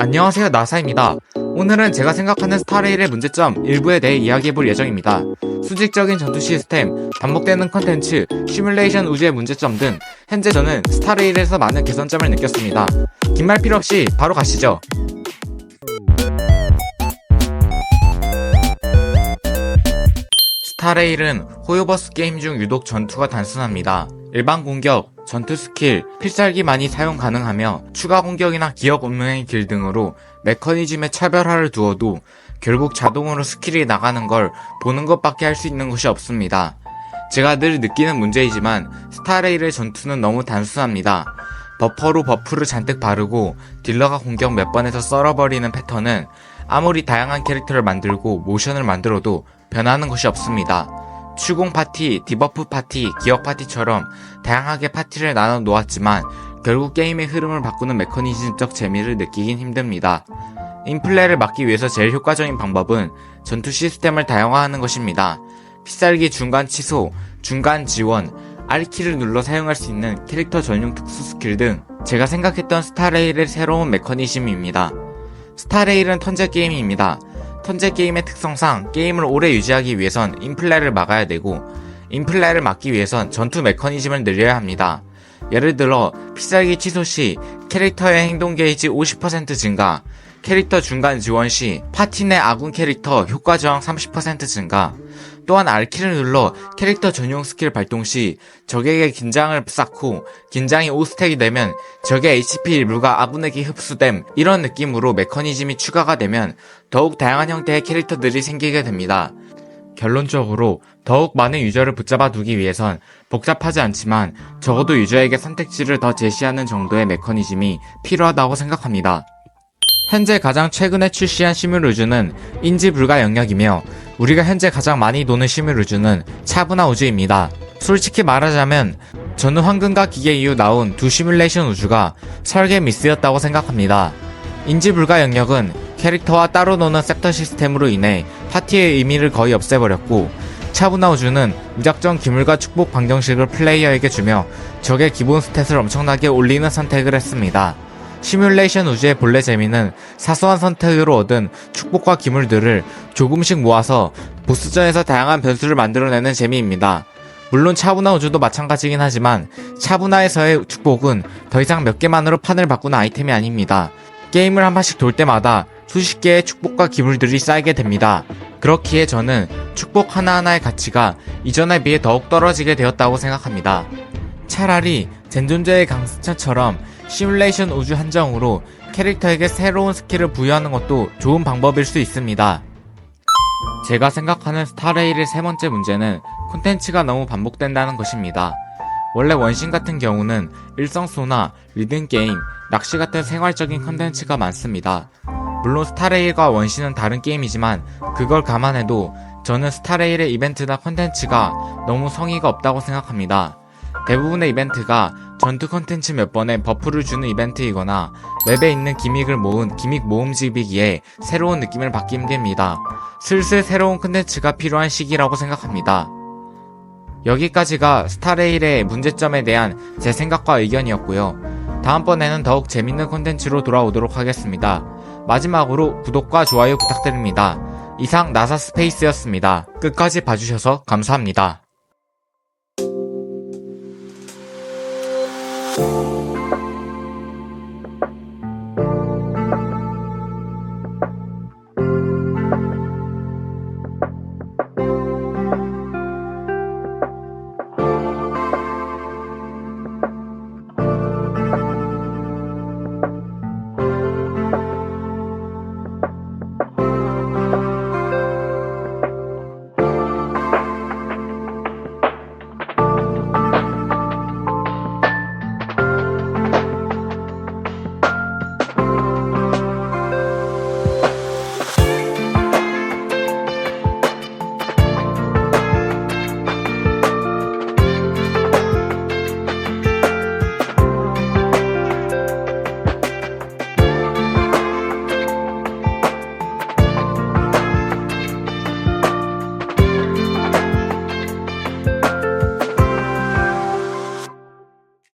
안녕하세요 나사입니다. 오늘은 제가 생각하는 스타레일의 문제점 일부에 대해 이야기해볼 예정입니다. 수직적인 전투 시스템, 반복되는 컨텐츠, 시뮬레이션 우주의 문제점 등 현재 저는 스타레일에서 많은 개선점을 느꼈습니다. 긴 말 필요 없이 바로 가시죠. 스타레일은 호요버스 게임 중 유독 전투가 단순합니다. 일반 공격, 전투 스킬, 필살기만이 사용 가능하며 추가 공격이나 기억 운명의 길 등으로 메커니즘의 차별화를 두어도 결국 자동으로 스킬이 나가는 걸 보는 것밖에 할 수 있는 것이 없습니다. 제가 늘 느끼는 문제이지만 스타레일의 전투는 너무 단순합니다. 버퍼로 버프를 잔뜩 바르고 딜러가 공격 몇 번에서 썰어버리는 패턴은 아무리 다양한 캐릭터를 만들고 모션을 만들어도 변하는 것이 없습니다. 추공 파티, 디버프 파티, 기억 파티처럼 다양하게 파티를 나눠 놓았지만 결국 게임의 흐름을 바꾸는 메커니즘적 재미를 느끼긴 힘듭니다. 인플레를 막기 위해서 제일 효과적인 방법은 전투 시스템을 다양화하는 것입니다. 필살기 중간 취소, 중간 지원, R키를 눌러 사용할 수 있는 캐릭터 전용 특수 스킬 등 제가 생각했던 스타레일의 새로운 메커니즘입니다. 스타레일은 턴제 게임입니다. 턴제 게임의 특성상 게임을 오래 유지하기 위해선 인플레를 막아야 되고 인플레를 막기 위해선 전투 메커니즘을 늘려야 합니다. 예를 들어 필살기 취소 시 캐릭터의 행동 게이지 50% 증가, 캐릭터 중간 지원 시 파티 내 아군 캐릭터 효과 저항 30% 증가, 또한 R키를 눌러 캐릭터 전용 스킬 발동 시 적에게 긴장을 쌓고 긴장이 5스택이 되면 적의 HP 일부가 아군에게 흡수됨 이런 느낌으로 메커니즘이 추가가 되면 더욱 다양한 형태의 캐릭터들이 생기게 됩니다. 결론적으로 더욱 많은 유저를 붙잡아 두기 위해선 복잡하지 않지만 적어도 유저에게 선택지를 더 제시하는 정도의 메커니즘이 필요하다고 생각합니다. 현재 가장 최근에 출시한 시뮬우주는 인지 불가 영역이며 우리가 현재 가장 많이 도는 시뮬우주는 차분화 우주입니다. 솔직히 말하자면 저는 황금과 기계 이후 나온 두 시뮬레이션 우주가 설계 미스였다고 생각합니다. 인지 불가 영역은 캐릭터와 따로 노는 섹터 시스템으로 인해 파티의 의미를 거의 없애버렸고 차분화 우주는 무작정 기물과 축복 방정식을 플레이어에게 주며 적의 기본 스탯을 엄청나게 올리는 선택을 했습니다. 시뮬레이션 우주의 본래 재미는 사소한 선택으로 얻은 축복과 기물들을 조금씩 모아서 보스전에서 다양한 변수를 만들어내는 재미입니다. 물론 차분화 우주도 마찬가지긴 하지만 차분화에서의 축복은 더 이상 몇 개만으로 판을 바꾸는 아이템이 아닙니다. 게임을 한 번씩 돌 때마다 수십 개의 축복과 기물들이 쌓이게 됩니다. 그렇기에 저는 축복 하나하나의 가치가 이전에 비해 더욱 떨어지게 되었다고 생각합니다. 차라리 젠존제의 강스차처럼 시뮬레이션 우주 한정으로 캐릭터에게 새로운 스킬을 부여하는 것도 좋은 방법일 수 있습니다. 제가 생각하는 스타레일의 세 번째 문제는 콘텐츠가 너무 반복된다는 것입니다. 원래 원신 같은 경우는 일성소나 리듬게임, 낚시 같은 생활적인 콘텐츠가 많습니다. 물론 스타레일과 원신은 다른 게임이지만 그걸 감안해도 저는 스타레일의 이벤트나 콘텐츠가 너무 성의가 없다고 생각합니다. 대부분의 이벤트가 전투 컨텐츠 몇 번에 버프를 주는 이벤트이거나 맵에 있는 기믹을 모은 기믹 모음집이기에 새로운 느낌을 받기 힘듭니다. 슬슬 새로운 컨텐츠가 필요한 시기라고 생각합니다. 여기까지가 스타레일의 문제점에 대한 제 생각과 의견이었고요. 다음번에는 더욱 재밌는 콘텐츠로 돌아오도록 하겠습니다. 마지막으로 구독과 좋아요 부탁드립니다. 이상 나사 스페이스였습니다. 끝까지 봐주셔서 감사합니다.